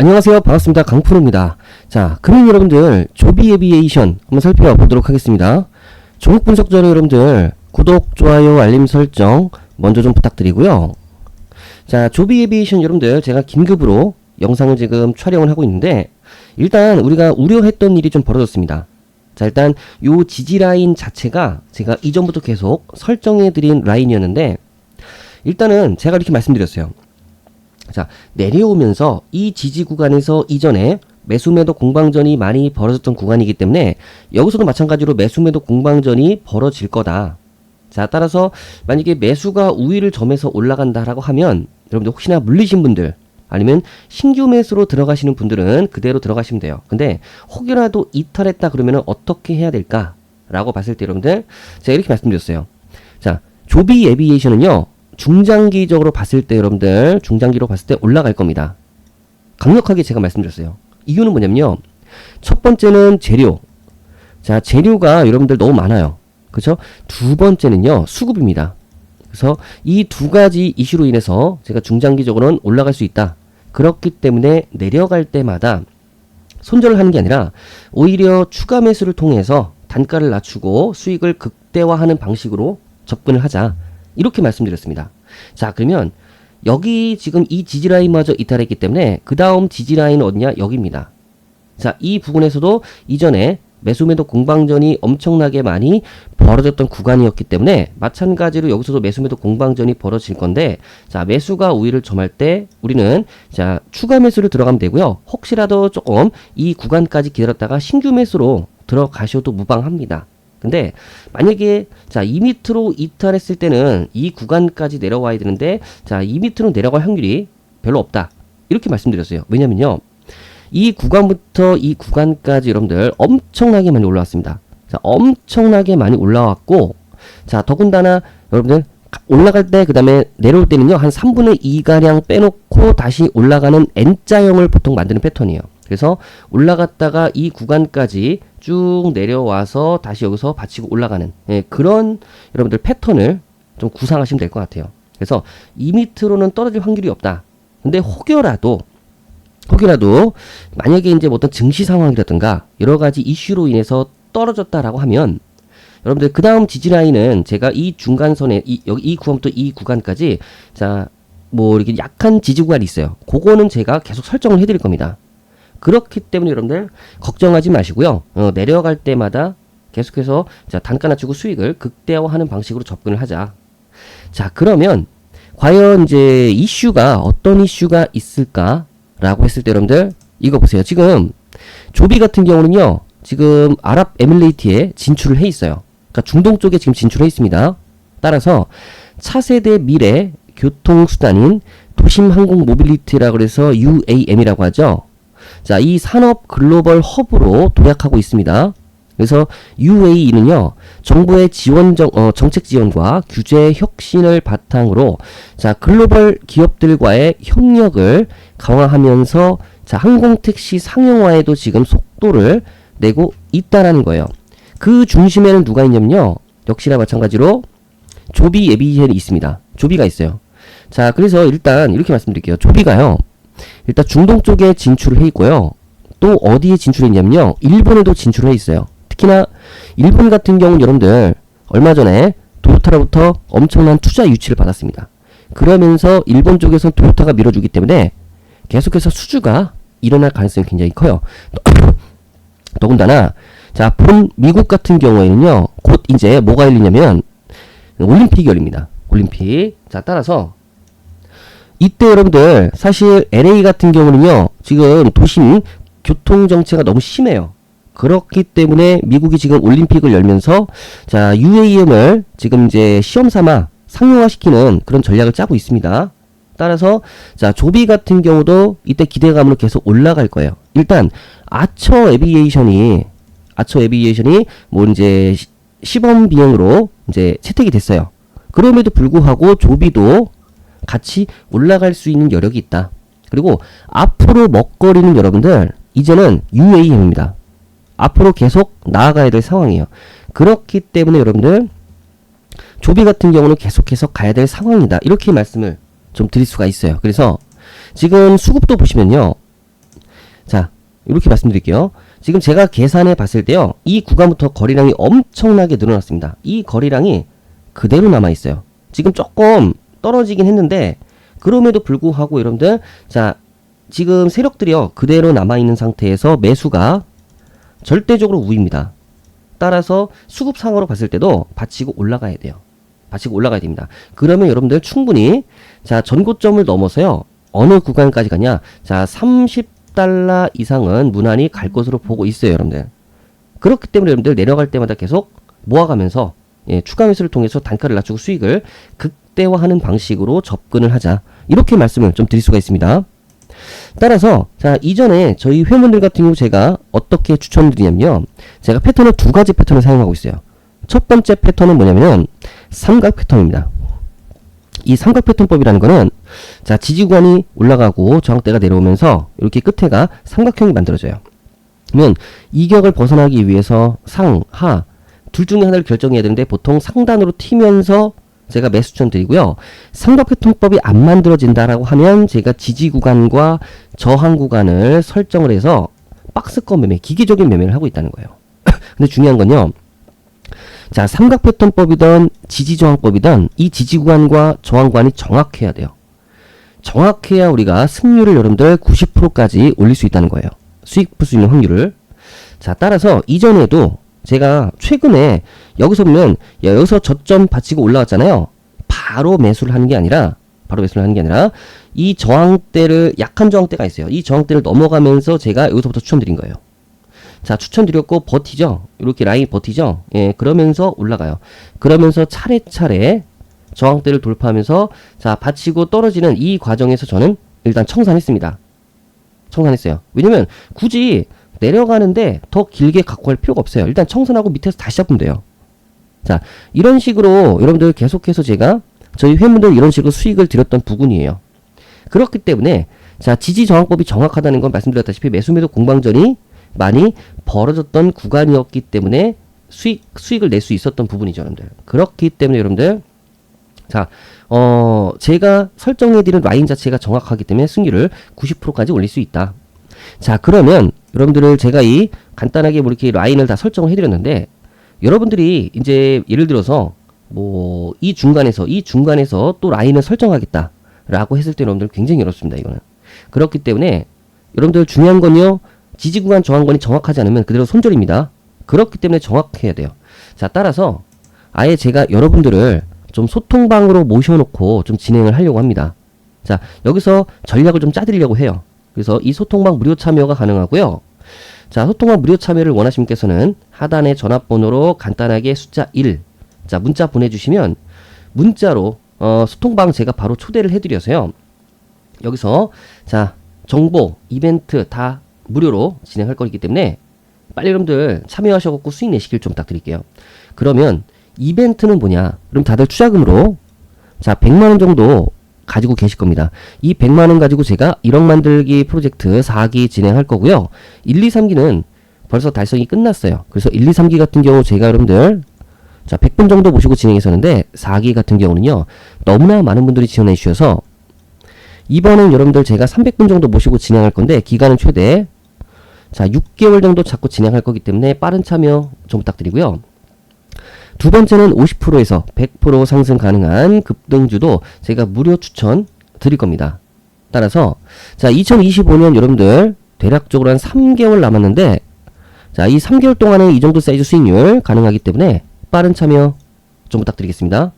안녕하세요. 반갑습니다. 강프로입니다. 자, 그럼 여러분들 조비 에비에이션 한번 살펴보도록 하겠습니다. 종목 분석 전에 여러분들 구독, 좋아요, 알림 설정 먼저 좀 부탁드리고요. 자, 조비 에비에이션 여러분들 제가 긴급으로 영상을 지금 촬영을 하고 있는데 일단 우리가 우려했던 일이 좀 벌어졌습니다. 자, 일단 요 지지 라인 자체가 제가 이전부터 계속 설정해 드린 라인이었는데 일단은 제가 이렇게 말씀드렸어요. 자, 내려오면서 이 지지 구간에서 이전에 매수매도 공방전이 많이 벌어졌던 구간이기 때문에 여기서도 마찬가지로 매수매도 공방전이 벌어질 거다. 자, 따라서 만약에 매수가 우위를 점에서 올라간다라고 하면 여러분들 혹시나 물리신 분들 아니면 신규 매수로 들어가시는 분들은 그대로 들어가시면 돼요. 근데 혹여라도 이탈했다 그러면 어떻게 해야 될까? 라고 봤을 때 여러분들 제가 이렇게 말씀드렸어요. 자, 조비 에비에이션은요. 중장기적으로 봤을 때 여러분들 중장기로 봤을 때 올라갈 겁니다. 강력하게 제가 말씀드렸어요. 이유는 뭐냐면요. 첫 번째는 재료. 자, 재료가 여러분들 너무 많아요. 그죠? 두 번째는요. 수급입니다. 그래서 이 두 가지 이슈로 인해서 제가 중장기적으로는 올라갈 수 있다. 그렇기 때문에 내려갈 때마다 손절을 하는 게 아니라 오히려 추가 매수를 통해서 단가를 낮추고 수익을 극대화하는 방식으로 접근을 하자. 이렇게 말씀드렸습니다. 자, 그러면 여기 지금 이 지지라인마저 이탈했기 때문에 그 다음 지지라인은 어디냐? 여기입니다. 자, 이 부분에서도 이전에 매수매도 공방전이 엄청나게 많이 벌어졌던 구간이었기 때문에 마찬가지로 여기서도 매수매도 공방전이 벌어질 건데 자 매수가 우위를 점할 때 우리는 자 추가 매수를 들어가면 되고요 혹시라도 조금 이 구간까지 기다렸다가 신규 매수로 들어가셔도 무방합니다 근데 만약에 자 이 밑으로 이탈했을 때는 이 구간까지 내려와야 되는데 자 이 밑으로 내려갈 확률이 별로 없다 이렇게 말씀드렸어요 왜냐면요 이 구간부터 이 구간까지 여러분들 엄청나게 많이 올라왔습니다. 자, 엄청나게 많이 올라왔고, 자, 더군다나 여러분들 올라갈 때, 그 다음에 내려올 때는요, 한 3분의 2가량 빼놓고 다시 올라가는 N자형을 보통 만드는 패턴이에요. 그래서 올라갔다가 이 구간까지 쭉 내려와서 다시 여기서 받치고 올라가는 예, 그런 여러분들 패턴을 좀 구상하시면 될 것 같아요. 그래서 이 밑으로는 떨어질 확률이 없다. 근데 혹여라도 혹이라도 만약에 이제 뭐 어떤 증시 상황이라든가 여러 가지 이슈로 인해서 떨어졌다라고 하면 여러분들 그 다음 지지 라인은 제가 이 중간선에 이 여기 이 구간부터 이 구간까지 자 뭐 이렇게 약한 지지 구간이 있어요. 그거는 제가 계속 설정을 해드릴 겁니다. 그렇기 때문에 여러분들 걱정하지 마시고요. 어, 내려갈 때마다 계속해서 자 단가 낮추고 수익을 극대화하는 방식으로 접근을 하자. 자 그러면 과연 이제 이슈가 어떤 이슈가 있을까? 라고 했을 때 여러분들 이거 보세요. 지금 조비 같은 경우는요. 지금 아랍에밀레이트에 진출을 해 있어요. 그러니까 중동 쪽에 지금 진출해 있습니다. 따라서 차세대 미래 교통수단인 도심 항공 모빌리티라고 그래서 UAM이라고 하죠. 자, 이 산업 글로벌 허브로 도약하고 있습니다. 그래서 UAE는요, 정부의 지원 정, 어, 정책 지원과 규제 혁신을 바탕으로 자 글로벌 기업들과의 협력을 강화하면서 자 항공 택시 상용화에도 지금 속도를 내고 있다라는 거예요. 그 중심에는 누가 있냐면요, 역시나 마찬가지로 조비 예비jen이 있습니다. 조비가 있어요. 자 그래서 일단 이렇게 말씀드릴게요. 조비가요, 일단 중동 쪽에 진출을 해 있고요. 또 어디에 진출했냐면요, 일본에도 진출해 있어요. 특히나 일본 같은 경우는 여러분들 얼마 전에 도요타로부터 엄청난 투자 유치를 받았습니다. 그러면서 일본 쪽에서 도요타가 밀어주기 때문에 계속해서 수주가 일어날 가능성이 굉장히 커요. 더군다나 자, 본 미국 같은 경우에는요. 곧 이제 뭐가 열리냐면 올림픽이 열립니다. 올림픽. 자, 따라서 이때 여러분들 사실 LA 같은 경우는요. 지금 도심 교통 정체가 너무 심해요. 그렇기 때문에 미국이 지금 올림픽을 열면서 자 UAM을 지금 이제 시험 삼아 상용화시키는 그런 전략을 짜고 있습니다. 따라서 자 조비 같은 경우도 이때 기대감으로 계속 올라갈 거예요. 일단 아처 에비에이션이 아처 에비에이션이 뭐 이제 시- 시범 비행으로 이제 채택이 됐어요. 그럼에도 불구하고 조비도 같이 올라갈 수 있는 여력이 있다. 그리고 앞으로 먹거리는 여러분들 이제는 UAM입니다. 앞으로 계속 나아가야 될 상황이에요. 그렇기 때문에 여러분들 조비 같은 경우는 계속해서 가야 될 상황이다. 이렇게 말씀을 좀 드릴 수가 있어요. 그래서 지금 수급도 보시면요. 이렇게 말씀드릴게요. 지금 제가 계산해 봤을 때요. 이 구간부터 거리량이 엄청나게 늘어났습니다. 이 거리량이 그대로 남아 있어요. 지금 조금 떨어지긴 했는데 그럼에도 불구하고 여러분들 자 지금 세력들이요 그대로 남아 있는 상태에서 매수가 절대적으로 우입니다. 따라서 수급상으로 봤을 때도 받치고 올라가야 돼요. 받치고 올라가야 됩니다. 그러면 여러분들 충분히 자 전고점을 넘어서요 어느 구간까지 가냐 자 30달러 이상은 무난히 갈 것으로 보고 있어요 여러분들. 그렇기 때문에 여러분들 내려갈 때마다 계속 모아가면서 예, 추가 매수를 통해서 단가를 낮추고 수익을 극대화하는 방식으로 접근을 하자. 이렇게 말씀을 좀 드릴 수가 있습니다. 따라서 자 이전에 저희 회원들 같은 경우 제가 어떻게 추천드리냐면요. 제가 패턴을 두 가지 패턴을 사용하고 있어요. 첫 번째 패턴은 뭐냐면은 삼각 패턴입니다. 이 삼각 패턴법이라는 거는 자 지지구간이 올라가고 저항대가 내려오면서 이렇게 끝에가 삼각형이 만들어져요. 그러면 이격을 벗어나기 위해서 상, 하, 둘 중에 하나를 결정해야 되는데 보통 상단으로 튀면서 제가 매수 추천 드리고요. 삼각패턴법이 안 만들어진다라고 하면 제가 지지 구간과 저항 구간을 설정을 해서 박스권 매매, 기계적인 매매를 하고 있다는 거예요. 근데 중요한 건요. 자, 삼각 패턴법이든 지지 저항법이든 이 지지 구간과 저항 구간이 정확해야 돼요. 정확해야 우리가 승률을 여러분들 90%까지 올릴 수 있다는 거예요. 수익 풀수 있는 확률을. 자, 따라서 이전에도 제가 최근에 여기서 보면 야, 여기서 저점 받치고 올라왔잖아요. 바로 매수를 하는 게 아니라 바로 매수를 하는 게 아니라 이 저항대를 약한 저항대가 있어요. 이 저항대를 넘어가면서 제가 여기서부터 추천드린 거예요. 자, 추천드렸고 버티죠. 이렇게 라인 버티죠. 예, 그러면서 올라가요. 그러면서 차례차례 저항대를 돌파하면서 자, 받치고 떨어지는 이 과정에서 저는 일단 청산했습니다. 청산했어요. 왜냐면 굳이 내려가는데 더 길게 갖고 갈 필요가 없어요. 일단 청산하고 밑에서 다시 잡으면 돼요. 자, 이런 식으로 여러분들 계속해서 제가 저희 회원들 이런 식으로 수익을 드렸던 부분이에요. 그렇기 때문에 자, 지지 저항법이 정확하다는 건 말씀드렸다시피 매수 매도 공방전이 많이 벌어졌던 구간이었기 때문에 수익 수익을 낼 수 있었던 부분이죠, 여러분들. 그렇기 때문에 여러분들 자, 어, 제가 설정해드린 라인 자체가 정확하기 때문에 승률을 90%까지 올릴 수 있다. 자, 그러면 여러분들을 제가 이 간단하게 뭐 이렇게 라인을 다 설정을 해드렸는데 여러분들이 이제 예를 들어서 뭐 이 중간에서 이 중간에서 또 라인을 설정하겠다라고 했을 때 여러분들 굉장히 어렵습니다. 이거는 그렇기 때문에 여러분들 중요한 건요 지지 구간 저항권이 정확하지 않으면 그대로 손절입니다. 그렇기 때문에 정확해야 돼요. 자 따라서 아예 제가 여러분들을 좀 소통방으로 모셔놓고 좀 진행을 하려고 합니다. 자 여기서 전략을 좀 짜드리려고 해요. 그래서 이 소통방 무료 참여가 가능하고요. 자, 소통방 무료 참여를 원하시는 분께서는 하단의 전화번호로 간단하게 숫자 1, 자, 문자 보내주시면 문자로 어, 소통방 제가 바로 초대를 해드려서요. 여기서 자, 정보, 이벤트 다 무료로 진행할 거기 때문에 빨리 여러분들 참여하셔갖고 수익 내시길 좀 부탁드릴게요. 그러면 이벤트는 뭐냐? 그럼 다들 투자금으로 자, 100만원 정도 가지고 계실 겁니다. 이 100만 원 가지고 제가 1억 만들기 프로젝트 4기 진행할 거고요. 1, 2, 3기는 벌써 달성이 끝났어요. 그래서 1, 2, 3기 같은 경우 제가 여러분들 자, 100분 정도 모시고 진행했었는데 4기 같은 경우는요. 너무나 많은 분들이 지원해 주셔서 이번엔 여러분들 제가 300분 정도 모시고 진행할 건데 기간은 최대 자, 6개월 정도 잡고 진행할 거기 때문에 빠른 참여 좀 부탁드리고요. 두 번째는 50%에서 100% 상승 가능한 급등주도 제가 무료 추천 드릴 겁니다. 따라서 자 2025년 여러분들 대략적으로 한 3개월 남았는데 자이 3개월 동안에 이 정도 사이즈 수익률 가능하기 때문에 빠른 참여 좀 부탁드리겠습니다.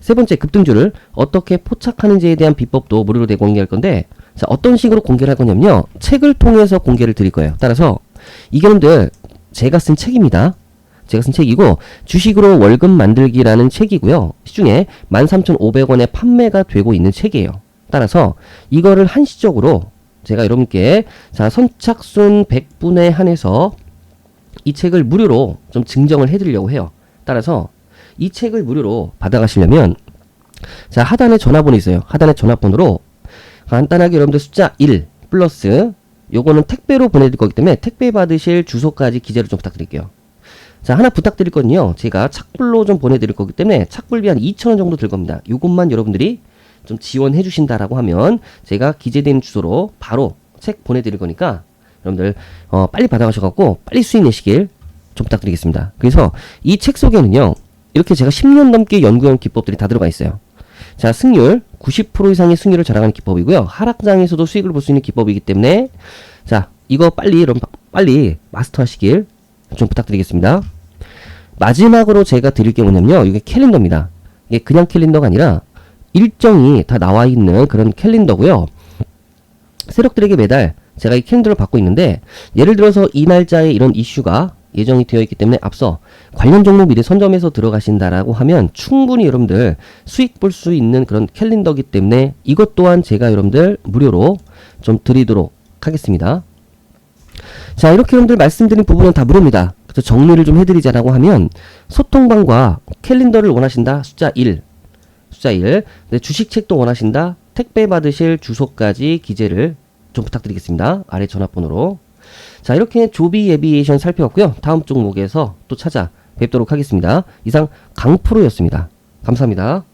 세 번째 급등주를 어떻게 포착하는지에 대한 비법도 무료로 대공개할 건데 자 어떤 식으로 공개를 할 거냐면요 책을 통해서 공개를 드릴 거예요. 따라서 이게 여러분들 제가 쓴 책입니다. 제가 쓴 책이고 주식으로 월급 만들기라는 책이고요. 시중에 13,500원에 판매가 되고 있는 책이에요. 따라서 이거를 한시적으로 제가 여러분께 자 선착순 100분에 한해서 이 책을 무료로 좀 증정을 해드리려고 해요. 따라서 이 책을 무료로 받아가시려면 자 하단에 전화번호 있어요. 하단에 전화번호로 간단하게 여러분들 숫자 1 플러스 요거는 택배로 보내드릴 거기 때문에 택배 받으실 주소까지 기재를 좀 부탁드릴게요. 자, 하나 부탁드릴 건요. 제가 착불로 좀 보내드릴 거기 때문에 착불비 한 2,000원 정도 들 겁니다. 요것만 여러분들이 좀 지원해 주신다라고 하면 제가 기재된 주소로 바로 책 보내드릴 거니까 여러분들 어, 빨리 받아가셔갖고 빨리 수익 내시길 좀 부탁드리겠습니다. 그래서 이 책 속에는요 이렇게 제가 10년 넘게 연구해온 기법들이 다 들어가 있어요. 자 승률 90% 이상의 승률을 자랑하는 기법이고요. 하락장에서도 수익을 볼 수 있는 기법이기 때문에 자 이거 빨리 여러분 빨리 마스터하시길 좀 부탁드리겠습니다. 마지막으로 제가 드릴 게 뭐냐면요. 이게 캘린더입니다. 이게 그냥 캘린더가 아니라 일정이 다 나와 있는 그런 캘린더고요. 세력들에게 매달 제가 이 캘린더를 받고 있는데 예를 들어서 이 날짜에 이런 이슈가 예정이 되어 있기 때문에 앞서 관련 종목 미리 선점해서 들어가신다라고 하면 충분히 여러분들 수익 볼 수 있는 그런 캘린더기 때문에 이것 또한 제가 여러분들 무료로 좀 드리도록 하겠습니다. 자, 이렇게 여러분들 말씀드린 부분은 다 무료입니다. 그래서 정리를 좀 해드리자라고 하면 소통방과 캘린더를 원하신다 숫자 1 숫자 1 네, 주식책도 원하신다 택배 받으실 주소까지 기재를 좀 부탁드리겠습니다. 아래 전화번호로 자 이렇게 조비 예비에이션 살펴봤고요. 다음 종목에서 또 찾아뵙도록 하겠습니다. 이상 강프로였습니다. 감사합니다.